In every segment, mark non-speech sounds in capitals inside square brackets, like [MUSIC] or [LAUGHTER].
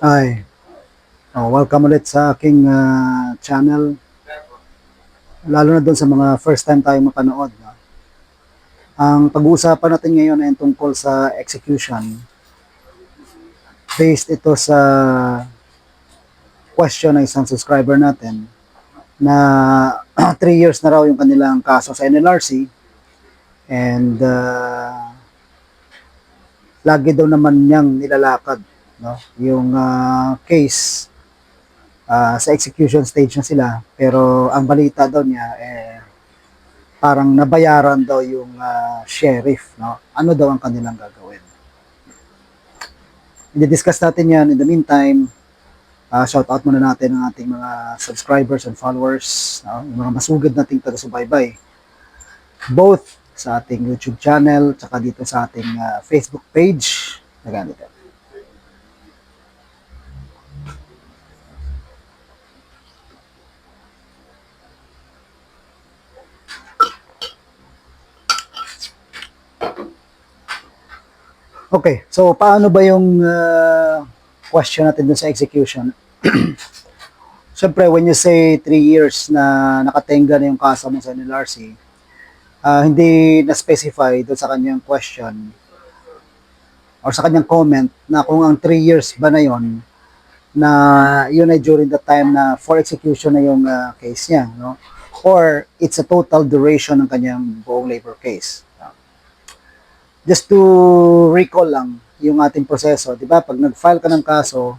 Ay, oh, welcome ulit sa aking ah, channel. Lalo na doon sa mga first time tayo mapanood. No? Ang pag-uusapan natin ngayon ay tungkol sa execution. Based ito sa question ng isang subscriber natin na [CLEARS THROAT] 3 years na raw yung kanilang kaso sa NLRC and ah, lagi daw naman niyang nilalakad no? Yung ah, case ah, sa execution stage na sila. Pero ang balita daw niya eh parang nabayaran daw yung ah, sheriff no? Ano daw ang kanilang gagawin? I-discuss natin yan in the meantime. Ah, shout out muna natin ang ating mga subscribers and followers no? yung mga masugid nating taga-subaybay. Both sa ating YouTube channel tsaka dito sa ating ah, Facebook page. Na Okay, so paano ba yung uh, question natin dun sa execution? [CLEARS THROAT] Siyempre, when you say 3 years na nakatenga na yung kaso mo sa NLRC, ah, hindi na-specify doon sa kanyang question or sa kanyang comment na kung ang 3 years ba na yon na yun ay during the time na for execution na yung ah, case niya, no? Or it's a total duration ng kanyang buong labor case. Just to recall lang yung ating proseso, 'di ba? Pag nag-file ka ng kaso,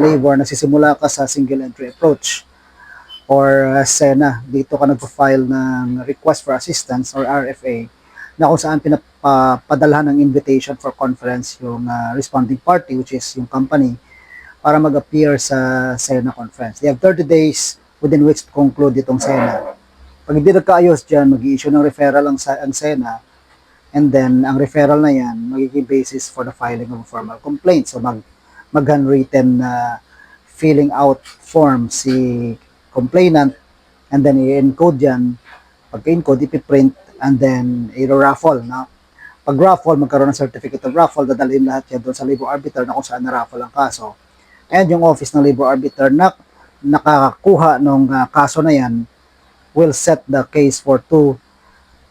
labor, nagsisimula ka sa single entry approach or uh, SENA. Dito ka nagpo-file ng request for assistance or RFA na kung saan pinapadalhan ng invitation for conference yung uh, responding party which is yung company para mag-appear sa SENA conference. They have 30 days within which to conclude itong SENA. Pag hindi nagkaayos dyan, mag-issue ng referral ang, ang SENA and then ang referral na yan magiging basis for the filing of a formal complaint. So mag mag-handwritten na filling out form si complainant and then i-encode yan. Pagka-encode, ipiprint and then i-raffle. No? Pag raffle, magkaroon ng certificate of raffle, dadalhin lahat yan doon sa labor arbiter na kung saan na-raffle ang kaso. And yung office ng labor arbiter na nakakakuha ng kaso na yan will set the case for two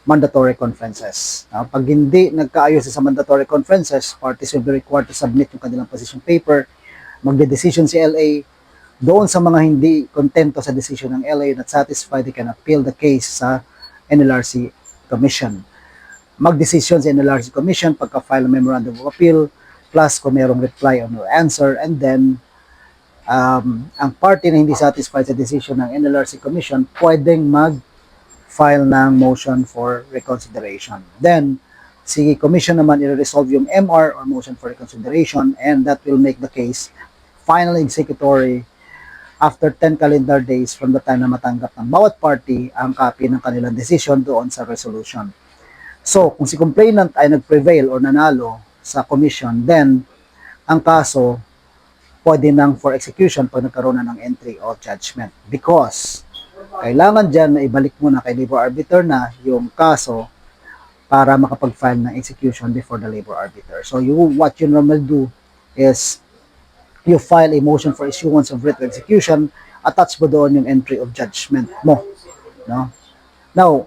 mandatory conferences. Uh, pag hindi nagkaayos sa mandatory conferences, parties will be required to submit yung kanilang position paper, magde-decision si LA, doon sa mga hindi kontento sa decision ng LA not satisfied, they can appeal the case sa NLRC Commission. Mag-decision sa NLRC Commission pagka-file Memorandum of Appeal, plus kung merong reply or no answer, and then um, ang party na hindi satisfied sa decision ng NLRC Commission, pwedeng mag file ng motion for reconsideration. Then, si commission naman i-resolve yung MR or motion for reconsideration and that will make the case finally executory after 10 calendar days from the time na matanggap ng bawat party ang copy ng kanilang decision doon sa resolution. So, kung si complainant ay nag-prevail or nanalo sa commission, then ang kaso pwede nang for execution pag nagkaroon na ng entry of judgment. Because kailangan dyan na ibalik mo na kay labor arbiter na yung kaso para makapag-file ng execution before the labor arbiter. So you what you normally do is you file a motion for issuance of writ of execution, attach mo doon yung entry of judgment mo. No? Now,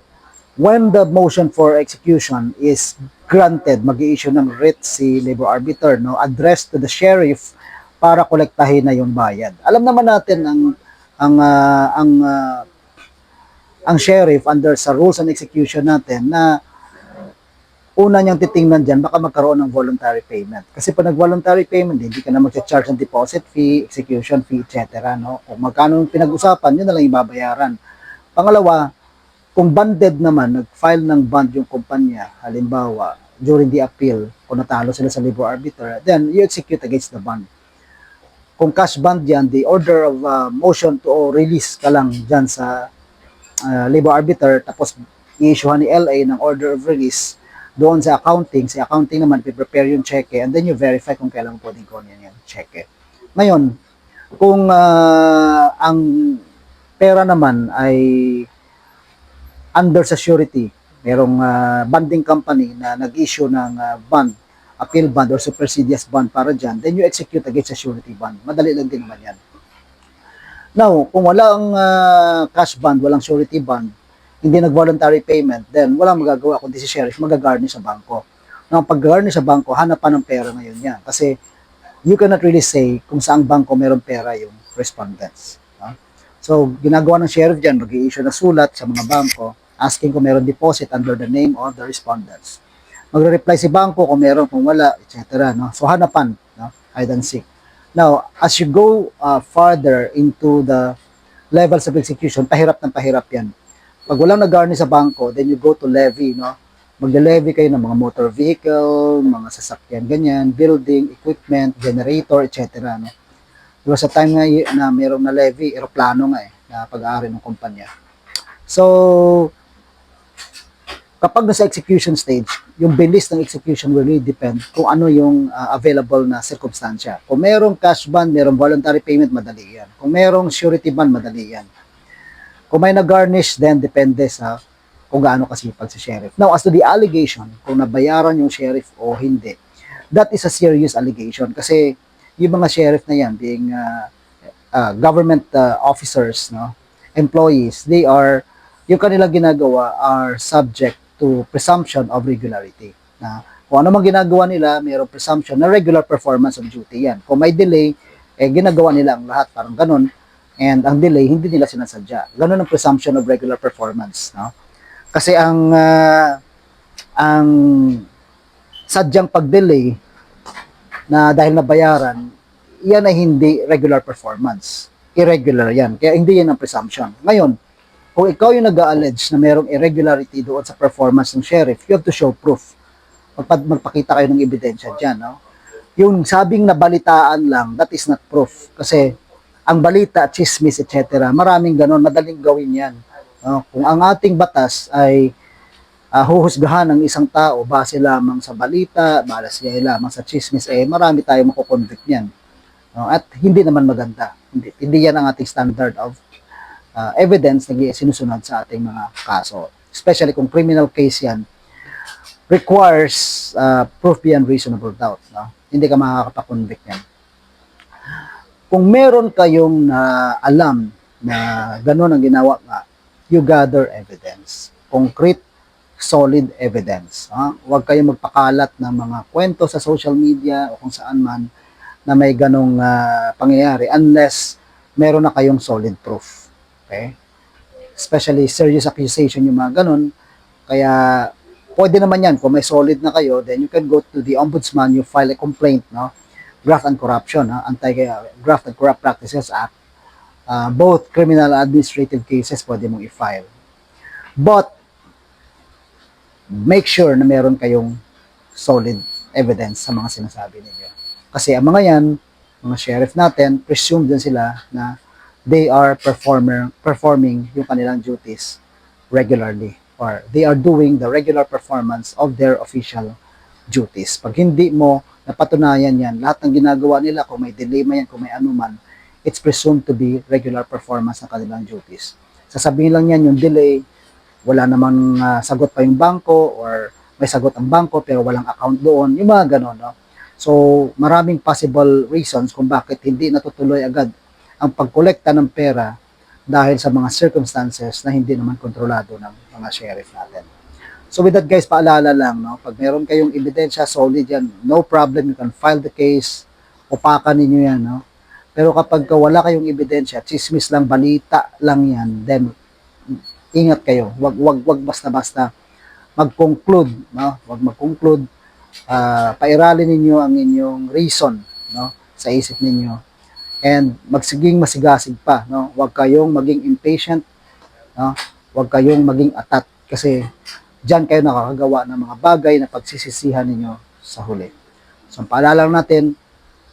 when the motion for execution is granted, mag issue ng writ si labor arbiter, no, addressed to the sheriff para kolektahin na yung bayad. Alam naman natin ang ang ah, ang ah, ang sheriff under sa rules and execution natin na una niyang titingnan dyan, baka magkaroon ng voluntary payment. Kasi pag nag-voluntary payment, hindi ka na mag-charge ng deposit fee, execution fee, etc. No? Kung magkano yung pinag-usapan, yun na lang ibabayaran. Pangalawa, kung banded naman, nag-file ng bond yung kumpanya, halimbawa, during the appeal, kung natalo sila sa labor arbiter, then you execute against the bond. Kung cash bond yan, the order of uh, motion to release ka lang dyan sa uh, labor arbiter, tapos i-issuehan ni LA ng order of release doon sa accounting. Sa accounting naman, prepare yung cheque and then you verify kung kailan mo pwedeng kunin yung cheque. Ngayon, kung ah, ang pera naman ay under sa surety, merong ah, bonding company na nag-issue ng ah, bond, appeal bond or supersedeas bond para dyan, then you execute against sa surety bond. Madali lang din naman yan. Now, kung walang ah, cash bond, walang surety bond, hindi nag-voluntary payment, then walang magagawa kundi si sheriff magagarnish sa bangko. Now, pag sa bangko, hanap pa ng pera ngayon yan. Kasi you cannot really say kung saang bangko meron pera yung respondents. no? So, ginagawa ng sheriff dyan, mag-i-issue na sulat sa mga bangko asking kung meron deposit under the name of the respondents. Magre-reply si bangko kung meron, kung wala, etc. No? So, hanapan, no? hide and seek. Now, as you go uh, farther into the levels of execution, pahirap ng pahirap yan. Pag walang nag-garnish sa bangko, then you go to levy, no? Magle-levy kayo ng mga motor vehicle, mga sasakyan, ganyan, building, equipment, generator, etc. No? Diba sa time nga na mayroong na levy, eroplano nga eh, na pag-aari ng kumpanya. So, kapag nasa execution stage, yung bilis ng execution will really depend kung ano yung uh, available na circumstansya. Kung merong cash bond, merong voluntary payment, madali yan. Kung merong surety bond, madali yan. Kung may nag-garnish, then depende sa kung gaano kasipag si sheriff. Now, as to the allegation, kung nabayaran yung sheriff o hindi, that is a serious allegation kasi yung mga sheriff na yan, being uh, uh, government uh, officers, no, employees, they are, yung kanilang ginagawa are subject to presumption of regularity. Na kung ano mang ginagawa nila, mayroong presumption na regular performance of duty yan. Kung may delay, eh ginagawa nila ang lahat, parang ganun. And ang delay, hindi nila sinasadya. Ganun ang presumption of regular performance. No? Kasi ang ah, ang sadyang pag-delay na dahil nabayaran, yan ay hindi regular performance. Irregular yan. Kaya hindi yan ang presumption. Ngayon, kung ikaw yung nag-allege na mayroong irregularity doon sa performance ng sheriff, you have to show proof. Magpa- magpakita kayo ng ebidensya dyan. No? Yung sabing nabalitaan lang, that is not proof. Kasi ang balita, chismis, etc., maraming ganon, madaling gawin yan. No? Kung ang ating batas ay uh, huhusgahan ng isang tao base lamang sa balita, base lamang sa chismis, eh marami tayong makukonvict niyan. No? At hindi naman maganda. Hindi, hindi yan ang ating standard of uh, evidence na sinusunod sa ating mga kaso. Especially kung criminal case yan, requires uh, proof beyond reasonable doubt. No? Hindi ka makakapakonvict yan. Kung meron kayong na alam na gano'n ang ginawa nga, you gather evidence. Concrete, solid evidence. Ha? Huwag kayong magpakalat ng mga kwento sa social media o kung saan man na may ganong ah, pangyayari unless meron na kayong solid proof. Okay? Especially serious accusation yung mga ganon. Kaya pwede naman yan. Kung may solid na kayo, then you can go to the ombudsman, you file a complaint, no? Graft and Corruption, ha? Anti-Graft and Corrupt Practices Act. Uh, both criminal and administrative cases pwede mong i-file. But, make sure na meron kayong solid evidence sa mga sinasabi ninyo. Kasi ang mga yan, mga sheriff natin, presume din sila na they are performer, performing yung kanilang duties regularly or they are doing the regular performance of their official duties. Pag hindi mo napatunayan yan, lahat ng ginagawa nila, kung may delay man yan, kung may anuman, it's presumed to be regular performance ng kanilang duties. Sasabihin lang yan yung delay, wala namang ah, sagot pa yung bangko or may sagot ang bangko pero walang account doon, yung mga ganon. No? So, maraming possible reasons kung bakit hindi natutuloy agad ang pagkolekta ng pera dahil sa mga circumstances na hindi naman kontrolado ng mga sheriff natin. So with that guys, paalala lang, no? pag meron kayong ebidensya, solid yan, no problem, you can file the case, upakan ninyo yan. No? Pero kapag ka wala kayong ebidensya, chismis lang, balita lang yan, then ingat kayo. Wag wag wag basta-basta mag-conclude, no? Wag mag-conclude. Ah, pairalin ninyo ang inyong reason, no? Sa isip ninyo. And magsiging masigasig pa, no? Wag kayong maging impatient, no? Wag kayong maging atat kasi diyan kayo nakakagawa ng mga bagay na pagsisisihan ninyo sa huli. So, paalala natin,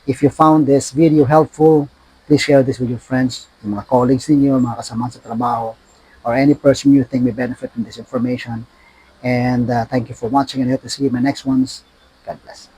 if you found this video helpful, please share this with your friends, yung mga colleagues ninyo, mga kasama sa trabaho, or any person you think may benefit from this information. And uh, thank you for watching and hope to see you in my next ones. God bless.